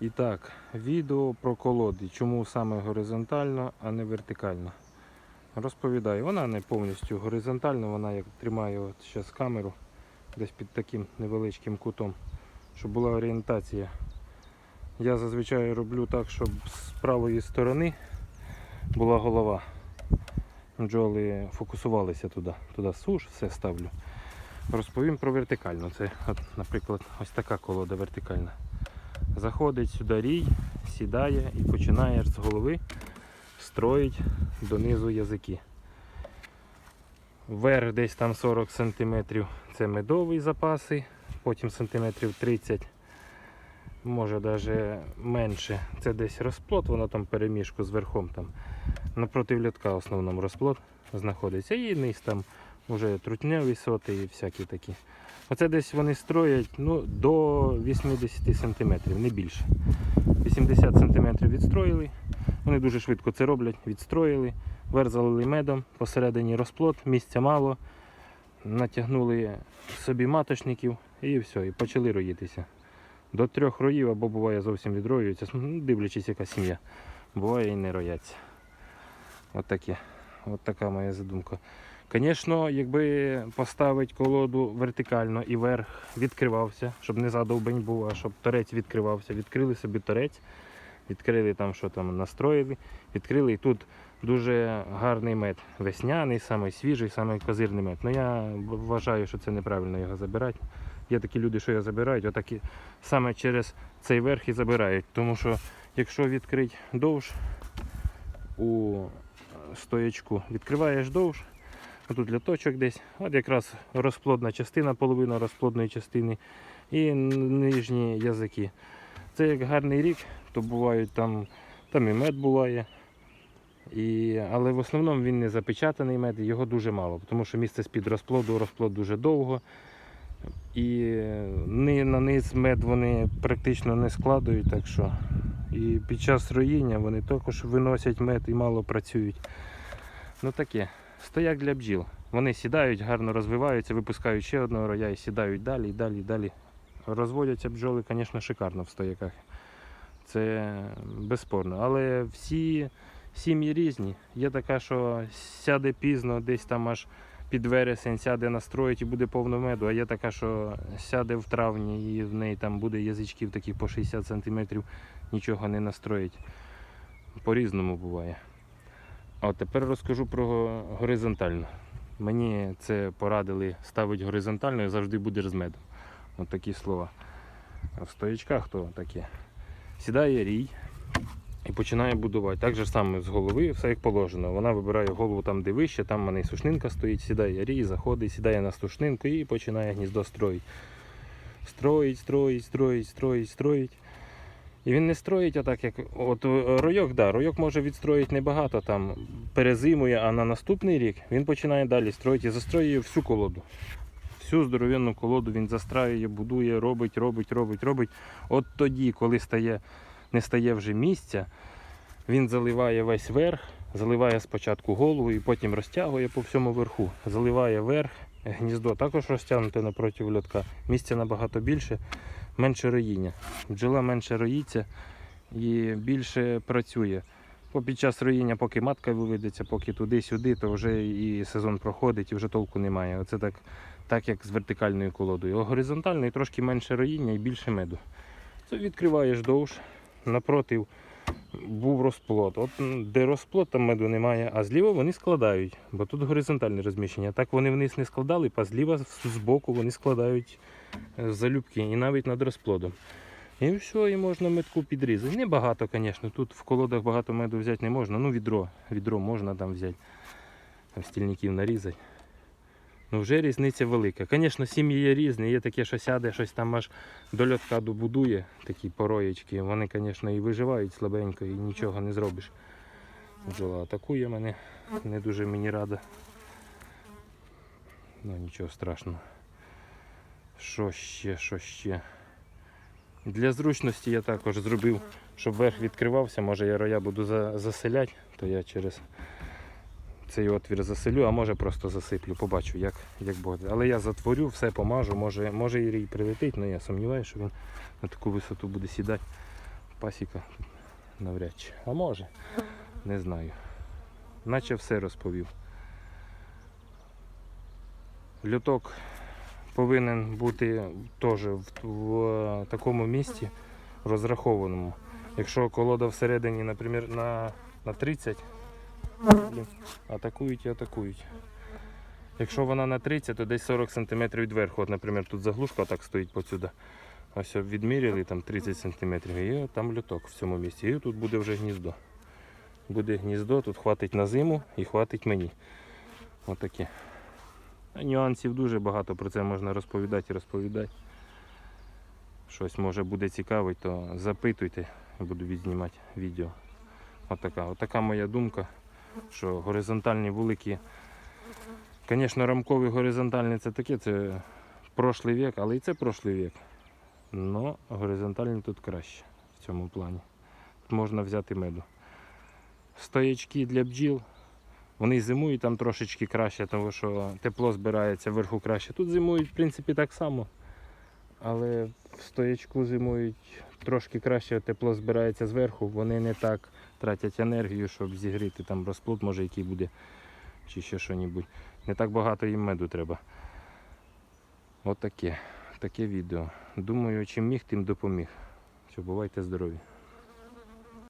І так, відео про колоди. Чому саме горизонтально, а не вертикально. Розповідаю, вона не повністю горизонтальна, вона як тримає от зараз камеру десь під таким невеличким кутом, щоб була орієнтація. Я зазвичай роблю так, щоб з правої сторони була голова. Бджоли фокусувалися туди. Туди суш, все ставлю. Розповім про вертикальну. Це, от, наприклад, ось така колода вертикальна. Заходить сюди рій, сідає і починає з голови строїть донизу язики. Вверх десь там 40 см це медовий запаси, потім сантиметрів 30 може навіть менше. Це десь розплод, воно там переміжку з верхом там. Напроти льотка в основному розплод знаходиться. І низ там вже трутневі соти і всякі такі. Оце десь вони строять ну, до 80 см, не більше. 80 см відстроїли. Вони дуже швидко це роблять, відстроїли, верх залили медом, посередині розплод, місця мало. Натягнули собі маточників і все, і почали роїтися. До трьох роїв або буває зовсім відроюються, ну, дивлячись, яка сім'я. Буває і не рояться. От. От така моя задумка. Звісно, якби поставити колоду вертикально і верх відкривався, щоб не задовбень був, а щоб торець відкривався. Відкрили собі торець, відкрили там, що там настроїли, відкрили і тут дуже гарний мед. Весняний, самий свіжий, самий козирний мед. Ну я вважаю, що це неправильно його забирати. Є такі люди, що його забирають, отакі саме через цей верх і забирають. Тому що якщо відкрити довж у стоячку, відкриваєш довж, тут ляточок десь, от якраз розплодна частина, половина розплодної частини і нижні язики. Це як гарний рік, то бувають там, там і мед буває. І, але в основному він не запечатаний мед, його дуже мало, тому що місце з-під розплоду, розплод дуже довго. І ни- на низ мед вони практично не складують, так що і під час роїння вони також виносять мед і мало працюють. Ну таке, стояк для бджіл. Вони сідають, гарно розвиваються, випускають ще одного роя і сідають далі, і далі, і далі. Розводяться бджоли, звісно, шикарно в стояках. Це безспорно. Але всі сім'ї різні. Є така, що сяде пізно, десь там аж під вересень сяде настроїть і буде повно меду, а є така, що сяде в травні і в неї там буде язичків таких по 60 см, нічого не настроїть. По-різному буває. А тепер розкажу про горизонтальну. Мені це порадили ставити горизонтально і завжди будеш з медом. От такі слова. А в стоячках то таке. Сідає рій і починає будувати. Так же саме з голови, все як положено. Вона вибирає голову там, де вище, там в мене і сушнинка стоїть, сідає рій, заходить, сідає на сушнинку і починає гніздо строїть. Строїть, строїть, строїть, строїть, строїть. І він не строїть отак, як от е, ройок, да, ройок може відстроїти небагато, там перезимує, а на наступний рік він починає далі строїти і застроює всю колоду. Всю здоровенну колоду він застраює, будує, робить, робить, робить, робить. От тоді, коли стає, не стає вже місця, він заливає весь верх, заливає спочатку голову і потім розтягує по всьому верху. Заливає верх, гніздо також розтягнуте напроти льотка. Місця набагато більше, менше роїння. Бджола менше роїться і більше працює. Під час роїння, поки матка виведеться, поки туди-сюди, то вже і сезон проходить, і вже толку немає. Оце так, так як з вертикальною колодою. А горизонтальною трошки менше роїння і більше меду. Це відкриваєш довж, напротив був розплод. От де розплод, там меду немає, а зліва вони складають, бо тут горизонтальне розміщення. Так вони вниз не складали, а зліва з- збоку вони складають е, залюбки і навіть над розплодом. І все, і можна метку підрізати. Небагато, звісно. Тут в колодах багато меду взяти не можна. Ну, відро. Відро можна там взяти. Там стільників нарізати. Ну вже різниця велика. Звісно, сім'ї є різні. Є таке, що сяде, щось там аж до льотка добудує, такі пороєчки. Вони, звісно, і виживають слабенько, і нічого не зробиш. Бджола атакує мене, не дуже мені рада. Ну нічого страшного. Що ще, що ще? Для зручності я також зробив, щоб верх відкривався. Може я роя буду заселяти, то я через цей отвір заселю, а може просто засиплю, побачу, як, як буде. Але я затворю, все помажу, може, може і прилетить, але я сумніваюся, що він на таку висоту буде сідати. пасіка навряд чи. А може, не знаю. Наче все розповів. Люток повинен бути теж в, в такому місці розрахованому. Якщо колода всередині, наприклад, на, на 30, блін, атакують і атакують. Якщо вона на 30, то десь 40 см відверху. От, наприклад, тут заглушка так стоїть посюди. Ось відміряли там 30 см і там люток в цьому місці. І тут буде вже гніздо. Буде гніздо, тут хватить на зиму і хватить мені. Отаке. А Нюансів дуже багато, про це можна розповідати і розповідати. Щось може буде цікавить, то запитуйте, буду відзнімати відео. Отака, отака моя думка, що горизонтальні вулики. Звісно, рамковий горизонтальний це таке, це прошлий вік, але і це прошлий вік. Но горизонтальні тут краще в цьому плані. Тут можна взяти меду. Стоячки для бджіл. Вони зимують там трошечки краще, тому що тепло збирається вверху краще. Тут зимують, в принципі, так само. Але в стоячку зимують трошки краще, тепло збирається зверху, вони не так тратять енергію, щоб зігріти там розплод, може який буде, чи ще що-небудь. Не так багато їм меду треба. Отаке. Таке відео. Думаю, чим міг, тим допоміг. Все, бувайте здорові.